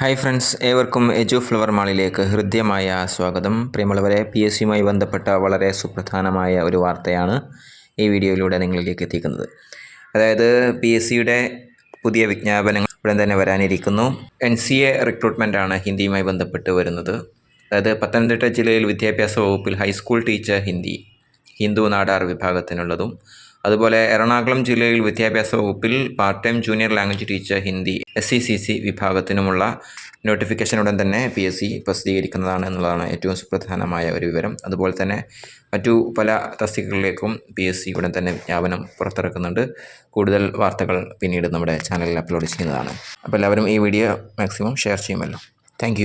Hi friends ഏവർക്കും എജു flower മാളിലേക്ക് ഹൃദ്യമായ സ്വാഗതം. പ്രിയമുള്ളവരെ പി എസ് സിയുമായി ബന്ധപ്പെട്ട വളരെ സുപ്രധാനമായ ഒരു വാർത്തയാണ് ഈ വീഡിയോയിലൂടെ നിങ്ങളിലേക്ക് എത്തിക്കുന്നത്. അതായത് പി എസ് സിയുടെ പുതിയ വിജ്ഞാപനങ്ങൾ ഉടൻ തന്നെ വരാനിരിക്കുന്നു. എൻ സി എ ആണ് ഹിന്ദിയുമായി ബന്ധപ്പെട്ട് വരുന്നത്. അതായത് പത്തനംതിട്ട ജില്ലയിൽ വിദ്യാഭ്യാസ വകുപ്പിൽ high school teacher Hindi Hindu Nadar വിഭാഗത്തിനുള്ളതും അതുപോലെ എറണാകുളം ജില്ലയിൽ വിദ്യാഭ്യാസ വകുപ്പിൽ part time junior language teacher Hindi S C C C വിഭാഗത്തിനുമുള്ള notification ഉടൻ തന്നെ പി എസ് സി പ്രസിദ്ധീകരിക്കുന്നതാണ് എന്നുള്ളതാണ് ഏറ്റവും സുപ്രധാനമായ ഒരു വിവരം. അതുപോലെ തന്നെ മറ്റു പല തസ്തികകളിലേക്കും പി എസ് സി ഉടൻ തന്നെ വിജ്ഞാപനം പുറത്തിറക്കുന്നുണ്ട്. കൂടുതൽ വാർത്തകൾ പിന്നീട് നമ്മുടെ ചാനലിൽ അപ്ലോഡ് ചെയ്യുന്നതാണ്. അപ്പോൾ എല്ലാവരും ഈ വീഡിയോ മാക്സിമം ഷെയർ ചെയ്യുമല്ലോ. താങ്ക്